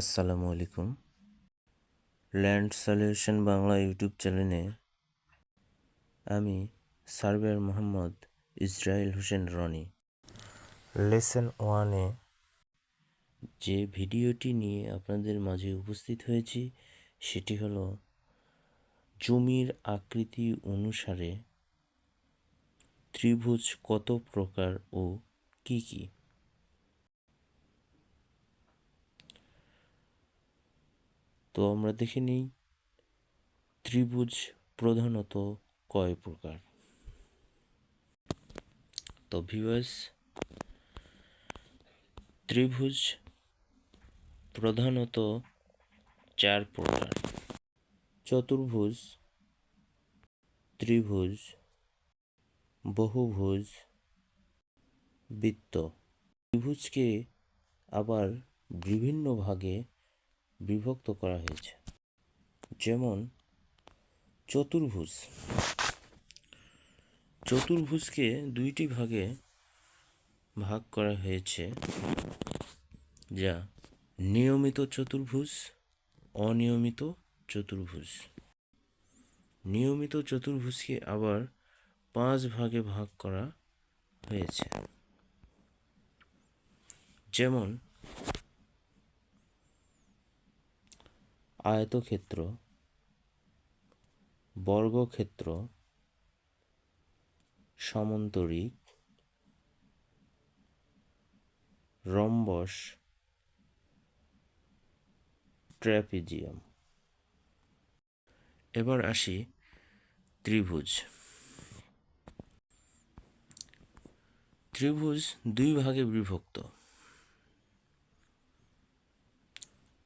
আসসালামু আলাইকুম। Land solution Bangla YouTube চ্যানেলে আমি surveyor Mohammad Israel Hossain Roni. Lesson ওয়ানে যে ভিডিওটি নিয়ে আপনাদের মাঝে উপস্থিত হয়েছি, সেটি হলো জমির আকৃতি অনুসারে ত্রিভুজ কত প্রকার ও কি কী? তো আমরা দেখে নিই, ত্রিভুজ প্রধানত কয় প্রকার? তো ভিউয়ার্স ত্রিভুজ প্রধানত চার প্রকার। চতুর্ভুজ, ত্রিভুজ, বহুভুজ, বৃত্ত। ত্রিভুজকে আবার বিভিন্ন ভাগে বিভক্ত করা হয়েছে। যেমন চতুর্ভুজ। চতুর্ভুজকে দুইটি ভাগে ভাগ করা হয়েছে, যা নিয়মিত চতুর্ভুজ, অনিয়মিত চতুর্ভুজ। নিয়মিত চতুর্ভুজকে আবার পাঁচ ভাগে ভাগ করা হয়েছে। যেমন আয়তক্ষেত্র বর্গক্ষেত্র সমান্তরিক রম্বস ট্র্যাপিজিয়াম। এবার আসি ত্রিভুজ। ত্রিভুজ দুই ভাগে বিভক্ত।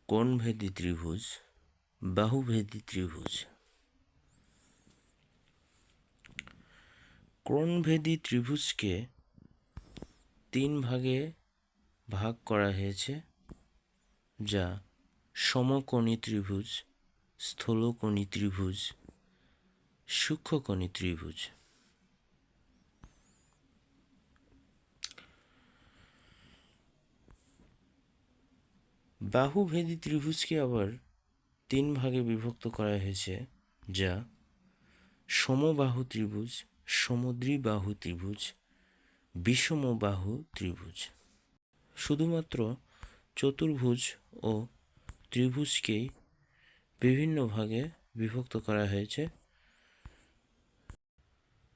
কোণভেদী ত্রিভুজ বাহুভেদী ত্রিভুজ। কোণভেদী ত্রিভুজকে তিন ভাগে ভাগ করা হয়েছে, যা সমকোণী ত্রিভুজ, স্থূলকোণী ত্রিভুজ, সূক্ষ্মকোণী ত্রিভুজ। বাহুভেদী ত্রিভুজকে আবার তিন ভাগে বিভক্ত করা হয়েছে, যা সমবাহু ত্রিভুজ সমুদ্রী বাহু ত্রিভুজ, বিষমবাহু ত্রিভুজ। শুধুমাত্র চতুর্ভুজ ও ত্রিভুজকেই বিভিন্ন ভাগে বিভক্ত করা হয়েছে।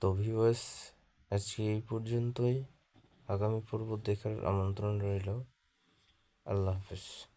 তো ভিউয়ার্স আজকে এই পর্যন্তই। আগামী পর্ব দেখার আমন্ত্রণ রইল। আল্লাহ হাফেজ।